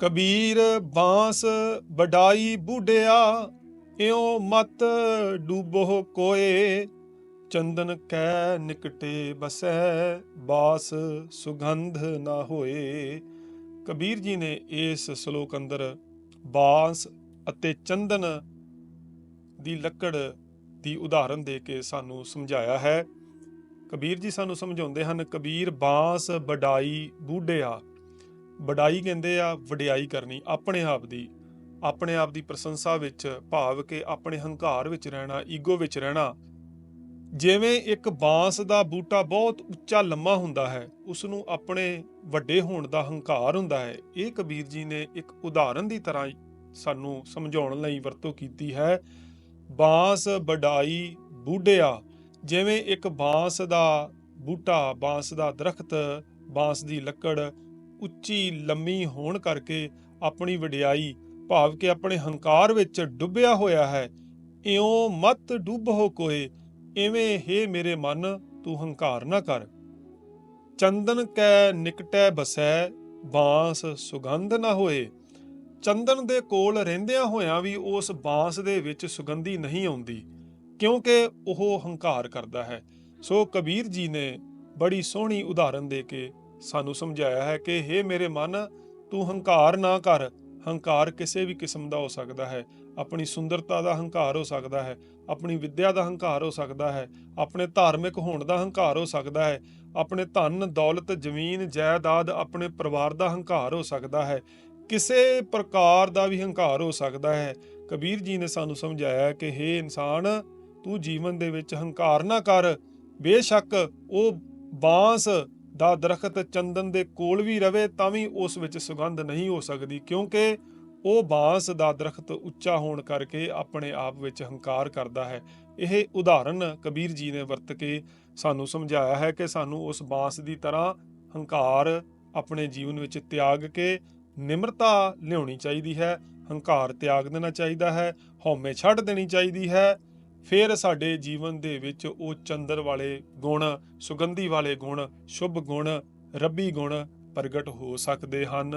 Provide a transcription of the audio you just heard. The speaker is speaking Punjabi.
ਕਬੀਰ ਬਾਂਸ ਵਡਾਈ ਬੁਢਿਆ, ਇਉ ਮਤ ਡੂਬੋ ਕੋਏ। ਚੰਦਨ ਕੈ ਨਿਕਟੇ ਬਸੈ, ਬਾਸ ਸੁਗੰਧ ਨਾ ਹੋਏ। ਕਬੀਰ ਜੀ ਨੇ ਇਸ ਸ਼ਲੋਕ ਅੰਦਰ ਬਾਂਸ ਅਤੇ ਚੰਦਨ ਦੀ ਲੱਕੜ ਦੀ ਉਦਾਹਰਨ ਦੇ ਕੇ ਸਾਨੂੰ ਸਮਝਾਇਆ ਹੈ। ਕਬੀਰ ਜੀ ਸਾਨੂੰ ਸਮਝਾਉਂਦੇ ਹਨ, ਕਬੀਰ ਬਾਂਸ ਵਡਾਈ ਬੂਢਿਆ। ਵਡਾਈ ਕਹਿੰਦੇ ਆ, ਵਡਿਆਈ ਕਰਨੀ ਆਪਣੇ ਆਪ ਦੀ, ਆਪਣੇ ਆਪ ਦੀ ਪ੍ਰਸ਼ੰਸਾ ਵਿੱਚ ਭਾਵ ਕਿ ਆਪਣੇ ਹੰਕਾਰ ਵਿੱਚ ਰਹਿਣਾ, ਈਗੋ ਵਿੱਚ ਰਹਿਣਾ। ਜਿਵੇਂ ਇੱਕ ਬਾਂਸ ਦਾ ਬੂਟਾ ਬਹੁਤ ਉੱਚਾ, ਲੰਮਾ ਹੁੰਦਾ ਹੈ ਉਸ ਨੂੰ ਆਪਣੇ ਵੱਡੇ ਹੋਣ ਦਾ ਹੰਕਾਰ ਹੁੰਦਾ ਹੈ। ਇਹ ਕਬੀਰ ਜੀ ਨੇ ਇੱਕ ਉਦਾਹਰਨ ਦੀ ਤਰ੍ਹਾਂ ਸਾਨੂੰ ਸਮਝਾਉਣ ਲਈ ਵਰਤੋਂ ਕੀਤੀ ਹੈ। ਬਾਂਸ ਵਡਾਈ ਬੂਢਿਆ, ਜਿਵੇਂ ਇੱਕ ਬਾਂਸ ਦਾ ਬੂਟਾ, ਬਾਂਸ ਦਾ ਦਰਖਤ, ਬਾਂਸ ਦੀ ਲੱਕੜ ਉੱਚੀ ਲੰਮੀ ਹੋਣ ਕਰਕੇ ਆਪਣੀ ਵਡਿਆਈ ਭਾਵ ਕਿ ਆਪਣੇ ਹੰਕਾਰ ਵਿੱਚ ਡੁੱਬਿਆ ਹੋਇਆ ਹੈ। ਇਉਂ ਮਤ ਹੋ ਕੋਏ, ਇਵੇਂ ਹੀ ਮੇਰੇ ਮਨ, ਤੂੰ ਹੰਕਾਰ ਨਾ ਕਰ। ਚੰਦਨ ਕੈ ਨਿਕਟੈ ਬਸੈ, ਬਾਂਸ ਸੁਗੰਧ ਨਾ ਹੋਏ। ਚੰਦਨ ਦੇ ਕੋਲ ਰਹਿੰਦਿਆਂ ਹੋਇਆਂ ਵੀ ਉਸ ਬਾਂਸ ਦੇ ਵਿੱਚ ਸੁਗੰਧੀ ਨਹੀਂ ਆਉਂਦੀ, ਕਿਉਂਕਿ ਉਹ ਹੰਕਾਰ ਕਰਦਾ ਹੈ। ਸੋ ਕਬੀਰ ਜੀ ਨੇ ਬੜੀ ਸੋਹਣੀ ਉਦਾਹਰਨ ਦੇ ਕੇ ਸਾਨੂੰ ਸਮਝਾਇਆ ਹੈ ਕਿ हे ਮੇਰੇ ਮਨ, ਤੂੰ ਹੰਕਾਰ ਨਾ ਕਰ। ਹੰਕਾਰ ਕਿਸੇ ਵੀ ਕਿਸਮ ਦਾ ਹੋ ਸਕਦਾ ਹੈ। ਆਪਣੀ ਸੁੰਦਰਤਾ ਦਾ ਹੰਕਾਰ ਹੋ ਸਕਦਾ ਹੈ। ਆਪਣੀ ਵਿੱਦਿਆ ਦਾ ਹੰਕਾਰ ਹੋ ਸਕਦਾ ਹੈ। ਆਪਣੇ ਧਾਰਮਿਕ ਹੋਣ ਦਾ ਹੰਕਾਰ ਹੋ ਸਕਦਾ ਹੈ। ਆਪਣੇ ਧਨ, ਦੌਲਤ, ਜ਼ਮੀਨ, ਜਾਇਦਾਦ, ਆਪਣੇ ਪਰਿਵਾਰ ਦਾ ਹੰਕਾਰ ਹੋ ਸਕਦਾ ਹੈ। ਕਿਸੇ ਪ੍ਰਕਾਰ ਦਾ ਵੀ ਹੰਕਾਰ ਹੋ ਸਕਦਾ ਹੈ। ਕਬੀਰ ਜੀ ਨੇ ਸਾਨੂੰ ਸਮਝਾਇਆ ਕਿ हे ਇਨਸਾਨ, ਤੂੰ ਜੀਵਨ ਦੇ ਵਿੱਚ ਹੰਕਾਰ ਨਾ ਕਰ। ਬੇਸ਼ੱਕ ਉਹ ਬਾਂਸ ਦਾ ਦਰਖਤ ਚੰਦਨ ਦੇ ਕੋਲ ਵੀ ਰਵੇ, ਤਾਂ ਵੀ ਉਸ ਵਿੱਚ ਸੁਗੰਧ ਨਹੀਂ ਹੋ ਸਕਦੀ, ਕਿਉਂਕਿ ਉਹ ਬਾਂਸ ਦਾ ਦਰਖਤ ਉੱਚਾ ਹੋਣ ਕਰਕੇ ਆਪਣੇ ਆਪ ਵਿੱਚ ਹੰਕਾਰ ਕਰਦਾ ਹੈ। ਇਹ ਉਦਾਹਰਨ ਕਬੀਰ ਜੀ ਨੇ ਵਰਤ ਕੇ ਸਾਨੂੰ ਸਮਝਾਇਆ ਹੈ ਕਿ ਸਾਨੂੰ ਉਸ ਬਾਂਸ ਦੀ ਤਰ੍ਹਾਂ ਹੰਕਾਰ ਆਪਣੇ ਜੀਵਨ ਵਿੱਚ ਤਿਆਗ ਕੇ ਨਿਮਰਤਾ ਲਿਆਉਣੀ ਚਾਹੀਦੀ ਹੈ, ਹੰਕਾਰ ਤਿਆਗ ਦੇਣਾ ਚਾਹੀਦਾ ਹੈ, ਹਉਮੈ ਛੱਡ ਦੇਣੀ ਚਾਹੀਦੀ ਹੈ ਫਿਰ ਸਾਡੇ ਜੀਵਨ ਦੇ ਵਿੱਚ ਉਹ ਚੰਦਰ ਵਾਲੇ ਗੁਣ, ਸੁਗੰਧੀ ਵਾਲੇ ਗੁਣ, ਸ਼ੁਭ ਗੁਣ, ਰੱਬੀ ਗੁਣ ਪ੍ਰਗਟ ਹੋ ਸਕਦੇ ਹਨ।